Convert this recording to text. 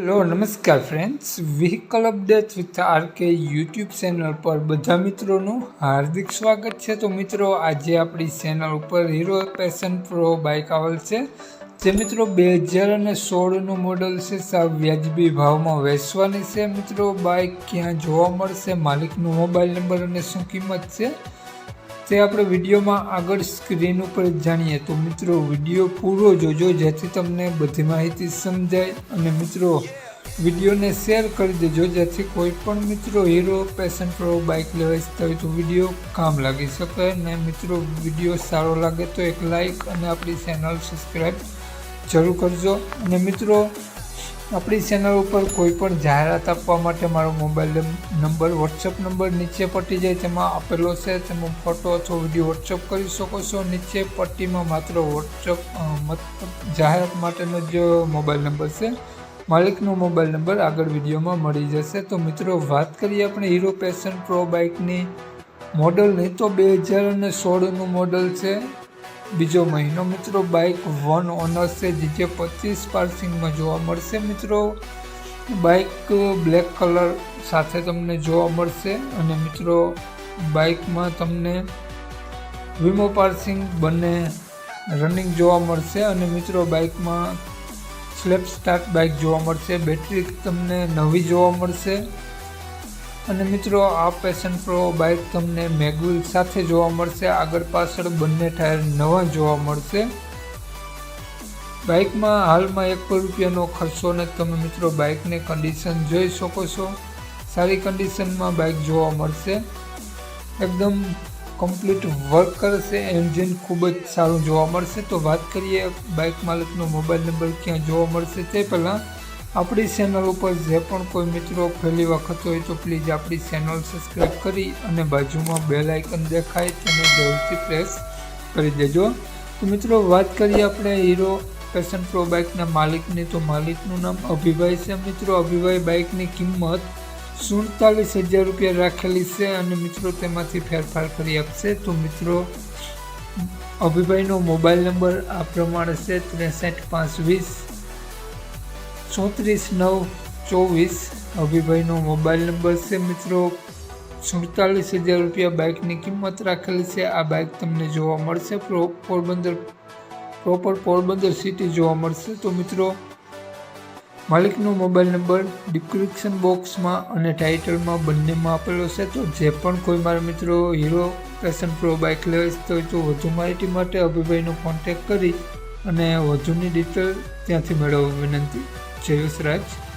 Hello, નમસ્કાર friends vehicle update with RK YouTube channel પર બધા મિત્રોનું હાર્દિક સ્વાગત છે. તો મિત્રો, આજે આપણી ચેનલ ઉપર હીરો પેશન પ્રો બાઇક આવેલ છે. જે મિત્રો બે હજાર અને સોળનું મોડલ છે. સાવ વ્યાજબી ભાવમાં વેચવાની છે. મિત્રો બાઇક ક્યાં જોવા મળશે? માલિકનો મોબાઈલ નંબર અને શું કિંમત છે? તે આપણે વિડીયોમાં આગળ સ્ક્રીન ઉપર જાણીએ. તો મિત્રો, વીડિયો પૂરો જોજો, જેથી તમને બધી માહિતી સમજાય. અને મિત્રો, વિડીયોને શેર કરી દેજો, જેથી કોઈ પણ મિત્રો હીરો પેશન પ્રો બાઇક લેવા ઈચ્છતા હોય તો વીડિયો કામ લાગી શકે. અને મિત્રો, વીડિયો સારો લાગે તો એક લાઈક અને આપણી ચેનલ સબસ્ક્રાઈબ જરૂર કરજો. અને મિત્રો આપણી ચેનલ ઉપર કોઈ પણ જાહેરાત આપવા માટે મારો મોબાઈલ નંબર વોટ્સઅપ નંબર નીચે પટ્ટી જાય, તેમાં આપેલો છે. તેમાં ફોટો અથવા વીડિયો વોટ્સઅપ કરી શકો છો. નીચે પટ્ટીમાં માત્ર વોટ્સઅપ જાહેરાત માટેનો જ મોબાઈલ નંબર છે. માલિકનો મોબાઈલ નંબર આગળ વિડીયોમાં મળી જશે. તો મિત્રો, વાત કરીએ આપણે હીરો પેશન પ્રો બાઇકની મોડલની તો બે હજાર અને સોળનું મોડલ છે. બીજો મહિનો મિત્રો બાઇક વન ઓનર છે, જે પચીસ પાર્સિંગમાં જોવા મળશે મિત્રો. બાઇક બ્લેક કલર સાથે તમને જોવા મળશે અને મિત્રો બાઇકમાં તમને વીમો પાર્સિંગ બંને રનિંગ જોવા મળશે અને મિત્રો બાઇકમાં સ્લેપ સ્ટાર્ટ બાઇક જોવા મળશે બેટરી તમને નવી જોવા મળશે. અને મિત્રો, આ પેશન પ્રો બાઇક તમને મેગવિલ સાથે જોવા મળશે. આગળ પાછળ બંને ટાયર નવા જોવા મળશે. બાઇકમાં હાલમાં એક રૂપિયાનો ખર્ચો ને તમે મિત્રો બાઇકની કન્ડિશન જોઈ શકો છો. સારી કન્ડિશનમાં બાઇક જોવા મળશે. એકદમ કમ્પ્લીટ વર્ક કરશે. એન્જિન ખૂબ જ સારું જોવા મળશે. તો વાત કરીએ બાઇક માલિકનો મોબાઈલ નંબર ક્યાં જોવા મળશે તે પહેલાં. આપણી ચેનલ ઉપર જે પણ કોઈ મિત્રો પહેલી વખત હોય તો પ્લીઝ આપણી ચેનલ સબસ્ક્રાઈબ કરી અને બાજુમાં બેલ આઇકન દેખાય તેને જરૂરથી પ્રેસ કરી દેજો. તો મિત્રો, વાત કરીએ આપણે હીરો પેશન પ્રો બાઇકના માલિકની. તો માલિકનું નામ અભિભાઈ છે. મિત્રો, અભિભાઈ બાઇકની કિંમત સુડતાલીસ હજાર રૂપિયા રાખેલી છે અને મિત્રો, તેમાંથી ફેરફાર કરી આપશે. તો મિત્રો, અભિભાઈનો મોબાઈલ નંબર આ પ્રમાણે છે ત્રેસઠ પાંચ વીસ ચોત્રીસ નવ ચોવીસ અભિભાઈનો મોબાઈલ નંબર છે મિત્રો. સુડતાલીસ હજાર રૂપિયા બાઇકની કિંમત રાખેલી છે. આ બાઇક તમને જોવા મળશે. પોરબંદર, પ્રોપર પોરબંદર સિટી જોવા મળશે. તો મિત્રો, માલિકનો મોબાઈલ નંબર ડિસ્ક્રિપ્શન બોક્સમાં અને ટાઇટલમાં બંનેમાં આપેલો છે. તો જે પણ કોઈ મારા મિત્રો હીરો પેશન પ્રો બાઇક લેવા હોય તો વધુ માહિતી માટે અભિભાઈનો કોન્ટેક કરી અને વધુની ડિટેલ ત્યાંથી મેળવવા વિનંતી. Cheers, Raj.